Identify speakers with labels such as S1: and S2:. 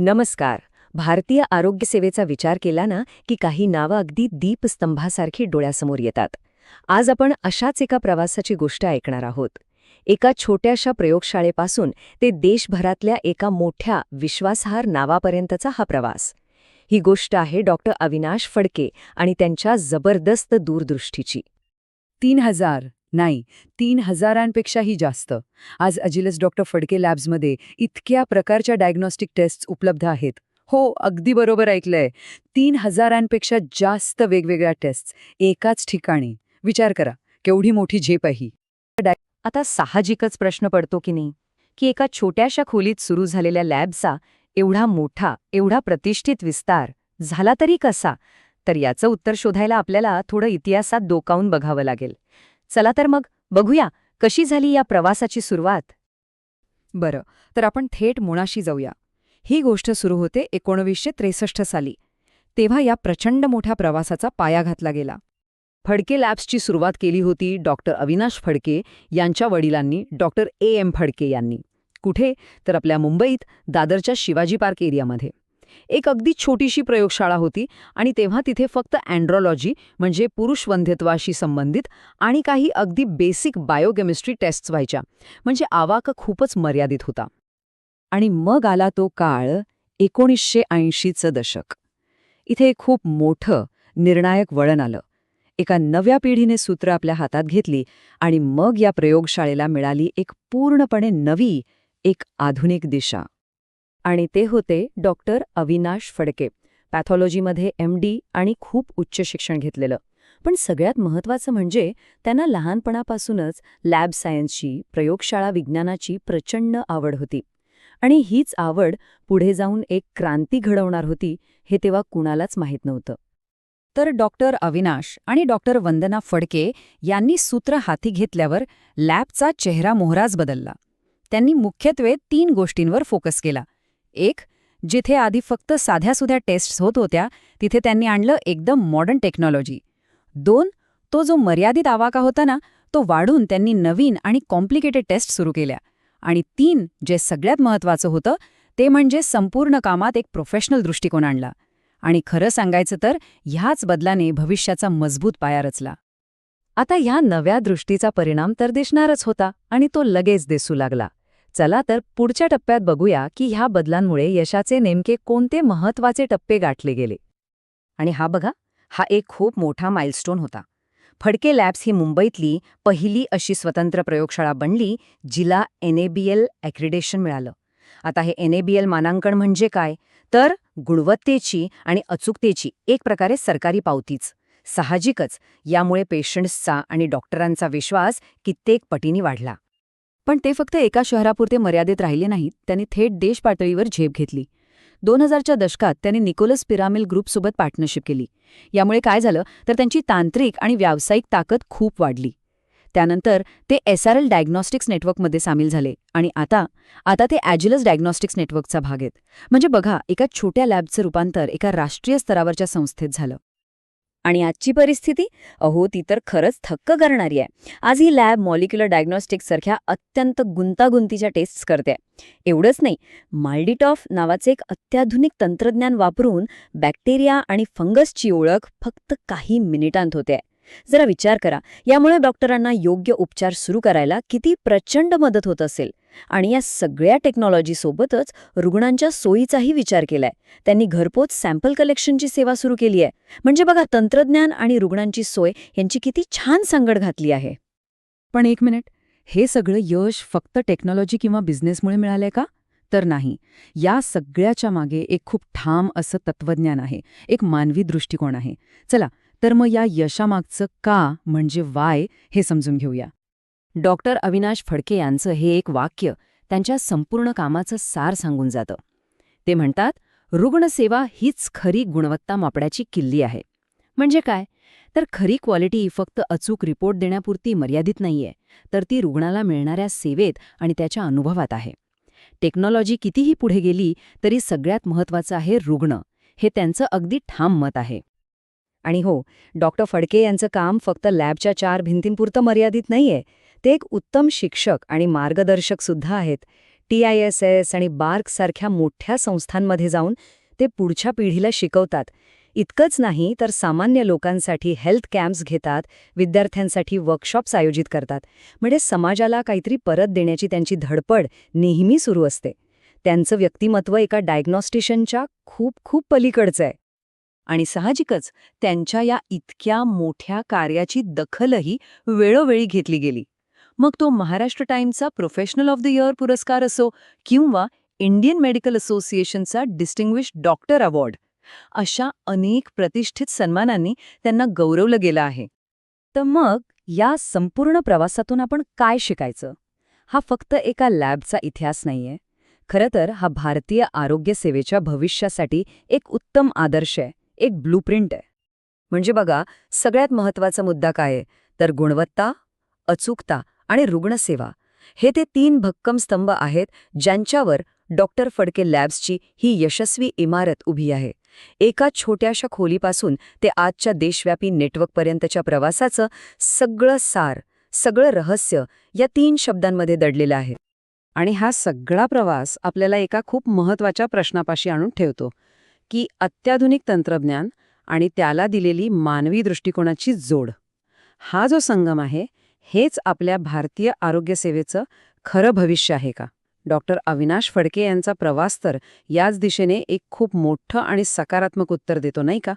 S1: नमस्कार. भारतीय आरोग्य सेवेचा विचार केला ना की काही नावं अगदी दीपस्तंभासारखी डोळ्यासमोर येतात. आज आपण अशाच एका प्रवासाची गोष्ट ऐकणार आहोत. एका छोट्याशा प्रयोगशाळेपासून ते देशभरातल्या एका मोठ्या विश्वासार्ह नावापर्यंतचा हा प्रवास. ही गोष्ट आहे डॉक्टर अविनाश फडके आणि त्यांच्या जबरदस्त दूरदृष्टीची.
S2: तीन हजार नाही तीन हजारांपेक्षाही जास्त. आज अजिलस डॉक्टर फडके लॅब्समध्ये इतक्या प्रकारच्या डायग्नॉस्टिक टेस्ट उपलब्ध आहेत. हो अगदी बरोबर ऐकलंय. तीन हजारांपेक्षा जास्त वेगवेगळ्या टेस्ट एकाच ठिकाणी. विचार करा केवढी मोठी झेप आहे
S1: आता साहजिकच प्रश्न पडतो की नाही? की एका छोट्याशा खोलीत सुरू झालेल्या लॅबचा एवढा मोठा एवढा प्रतिष्ठित विस्तार झाला तरी कसा? तर याचं उत्तर शोधायला आपल्याला थोडं इतिहासात डोकावून बघावं लागेल. चला तर मग बघूया कशी झाली या प्रवासाची सुरुवात?
S2: बरं तर आपण थेट मुळाशी जाऊया. ही गोष्ट सुरू होते एकोणवीसशे त्रेसष्ट साली तेव्हा या प्रचंड मोठ्या प्रवासाचा पाया घातला गेला. फडके लॅब्सची सुरुवात केली होती डॉक्टर अविनाश फडके यांच्या वडिलांनी डॉक्टर ए. एम. फडके यांनी. कुठे? तर आपल्या मुंबईत दादरच्या शिवाजी पार्क एरियामध्ये. एक अगदी छोटीशी प्रयोगशाळा होती आणि तेव्हा तिथे फक्त अँड्रॉलॉजी म्हणजे पुरुषवंध्यत्वाशी संबंधित आणि काही अगदी बेसिक बायोकेमिस्ट्री टेस्ट्स व्हायच्या. म्हणजे आवाक खूपच मर्यादित होता. आणि मग आला तो काळ एकोणीसशे ऐंशीचं दशक. इथे खूप मोठं निर्णायक वळण आलं. एका नव्या पिढीने सूत्र आपल्या हातात घेतली आणि मग या प्रयोगशाळेला मिळाली एक पूर्णपणे नवी एक आधुनिक दिशा. आणि ते होते डॉक्टर अविनाश फडके. पॅथॉलॉजीमध्ये एम डी आणि खूप उच्च शिक्षण घेतलेलं. पण सगळ्यात महत्त्वाचं म्हणजे त्यांना लहानपणापासूनच लॅब सायन्सची प्रयोगशाळा विज्ञानाची प्रचंड आवड होती. आणि हीच आवड पुढे जाऊन एक क्रांती घडवणार होती हे तेव्हा कुणालाच माहीत नव्हतं. तर डॉक्टर अविनाश आणि डॉक्टर वंदना फडके यांनी सूत्र हाती घेतल्यावर लॅबचा चेहरा मोहराच बदलला. त्यांनी मुख्यत्वे तीन गोष्टींवर फोकस केला. एक जिथे आधी फक्त साध्यासुध्या टेस्ट्स होत होत्या तिथे त्यांनी आणलं एकदम मॉडर्न टेक्नॉलॉजी दोन तो जो मर्यादित आवाका होता ना तो वाढून त्यांनी नवीन आणि कॉम्प्लिकेटेड टेस्ट सुरू केल्या. आणि तीन जे सगळ्यात महत्त्वाचं होतं ते म्हणजे संपूर्ण कामात एक प्रोफेशनल दृष्टिकोन आणला. आणि खरं सांगायचं तर ह्याच बदलाने भविष्याचा मजबूत पाया रचला.
S1: आता ह्या नव्या दृष्टीचा परिणाम तर दिसणारच होता आणि तो लगेच दिसू लागला. चला तर पुढच्या टप्प्यात बघूया की ह्या बदलांमुळे यशाचे नेमके कोणते महत्त्वाचे टप्पे गाठले गेले. आणि हा बघा हा एक खूप मोठा माइलस्टोन होता. फडके लॅब्स ही मुंबईतली पहिली अशी स्वतंत्र प्रयोगशाळा बनली जिला एनएबीएल ॲक्रिडेशन मिळालं. आता हे एनएबीएल मानांकन म्हणजे काय? तर गुणवत्तेची आणि अचूकतेची एक प्रकारे सरकारी पावतीच. साहजिकच यामुळे पेशंट्सचा आणि डॉक्टरांचा विश्वास कित्येक पटीनी वाढला.
S2: पण ते फक्त एका शहरापुरते मर्यादित राहिले नाहीत. त्यांनी थेट देश पातळीवर झेप घेतली. दोन हजारच्या दशकात त्यांनी निकोलस पिरामिल ग्रुपसोबत पार्टनरशिप केली. यामुळे काय झालं? तर त्यांची तांत्रिक आणि व्यावसायिक ताकद खूप वाढली. त्यानंतर ते एस आर एल डायग्नॉस्टिक्स नेटवर्कमध्ये सामील झाले आणि आता आता ते ॲजिलस डायग्नॉस्टिक्स नेटवर्कचा भाग आहेत. म्हणजे बघा एका छोट्या लॅबचं रूपांतर एका राष्ट्रीय स्तरावरच्या संस्थेत झालं.
S1: आणि आजची परिस्थिती? अहो ती तर खरंच थक्क करणारी आहे. आज ही लॅब मॉलिक्युलर डायग्नॉस्टिक्ससारख्या अत्यंत गुंतागुंतीच्या टेस्ट्स करते. एवढंच नाही माल्डिटॉफ नावाचे एक अत्याधुनिक तंत्रज्ञान वापरून बॅक्टेरिया आणि फंगसची ओळख फक्त काही मिनिटांत होते. जरा विचार करा. यामुळे डॉक्टरांना योग्य उपचार सुरू करायला किती प्रचंड मदत होत असेल. आणि या सगळ्या टेक्नॉलॉजीसोबतच रुग्णांच्या सोयीचाही विचार केलाय. त्यांनी घरपोच सॅम्पल कलेक्शनची सेवा सुरू केली आहे. म्हणजे बघा तंत्रज्ञान आणि रुग्णांची सोय यांची किती छान सांगड घातली आहे.
S2: पण एक मिनिट. हे सगळं यश फक्त टेक्नॉलॉजी किंवा बिझनेसमुळे मिळालंय का? तर नाही. या सगळ्याच्या मागे एक खूप ठाम असं तत्वज्ञान आहे. एक मानवी दृष्टिकोन आहे. चला तर मग या यशामागचं का म्हणजे वाय हे समजून घेऊया. डॉक्टर अविनाश फडके यांचं हे एक वाक्य त्यांच्या संपूर्ण कामाचं सार सांगून जातं. ते म्हणतात रुग्णसेवा हीच खरी गुणवत्ता मापण्याची किल्ली आहे. म्हणजे काय? तर खरी क्वालिटी फक्त अचूक रिपोर्ट देण्यापुरती मर्यादित नाहीये तर ती रुग्णाला मिळणाऱ्या सेवेत आणि त्याच्या अनुभवात आहे. टेक्नॉलॉजी कितीही पुढे गेली तरी सगळ्यात महत्त्वाचं आहे रुग्ण. हे त्यांचं अगदी ठाम मत आहे.
S1: आणि हो डॉक्टर फडके यांचं काम फक्त लॅबच्या चार भिंतींपुरतं मर्यादित नाहीये. ते एक उत्तम शिक्षक आणि मार्गदर्शक सुद्धा आहेत. टी आय एस एस आणि बार्क सारख्या मोठ्या संस्थांमध्ये जाऊन ते पुढच्या पिढीला शिकवतात. इतकंच नाही तर सामान्य लोकांसाठी हेल्थ कॅम्प्स घेतात विद्यार्थ्यांसाठी वर्कशॉप्स आयोजित करतात. म्हणजे समाजाला काहीतरी परत देण्याची त्यांची धडपड नेहमी सुरू असते. त्यांचं व्यक्तिमत्व एका डायग्नॉस्टिशनच्या खूप खूप पलीकडचं आहे.
S2: आणि साहजिकच त्यांच्या या इतक्या मोठ्या कार्याची दखलही वेळोवेळी घेतली गेली. मग तो महाराष्ट्र टाइम्सचा प्रोफेशनल ऑफ द इयर पुरस्कार असो किंवा इंडियन मेडिकल असोसिएशनचा डिस्टिंग्विश डॉक्टर अवॉर्ड अशा अनेक प्रतिष्ठित सन्मानांनी त्यांना गौरवलं गेलं आहे.
S1: तर मग या संपूर्ण प्रवासातून आपण काय शिकायचं? हा फक्त एका लॅबचा इतिहास नाहीये. खरं तर हा भारतीय आरोग्य सेवेच्या भविष्यासाठी एक उत्तम आदर्श आहे. एक ब्लूप्रिंट आहे. म्हणजे बघा सगळ्यात महत्त्वाचा मुद्दा काय आहे? तर गुणवत्ता अचूकता आणि रुग्णसेवा. हे ते तीन भक्कम स्तंभ आहेत ज्यांच्यावर डॉक्टर फडके लॅब्सची ही यशस्वी इमारत उभी आहे. एका छोट्याशा खोलीपासून ते आजच्या देशव्यापी नेटवर्कपर्यंतच्या प्रवासाचं सगळं सार सगळं रहस्य या तीन शब्दांमध्ये दडलेलं आहे.
S2: आणि हा सगळा प्रवास आपल्याला एका खूप महत्त्वाच्या प्रश्नापाशी आणून ठेवतो. की अत्याधुनिक तंत्रज्ञान आणि त्याला दिलेली मानवी दृष्टिकोनाची जोड. हा जो संगम आहे हेच आपल्या भारतीय आरोग्यसेवेचं खरं भविष्य आहे का? डॉक्टर अविनाश फडके यांचा प्रवास तर याच दिशेने एक खूप मोठं आणि सकारात्मक उत्तर देतो नाही का?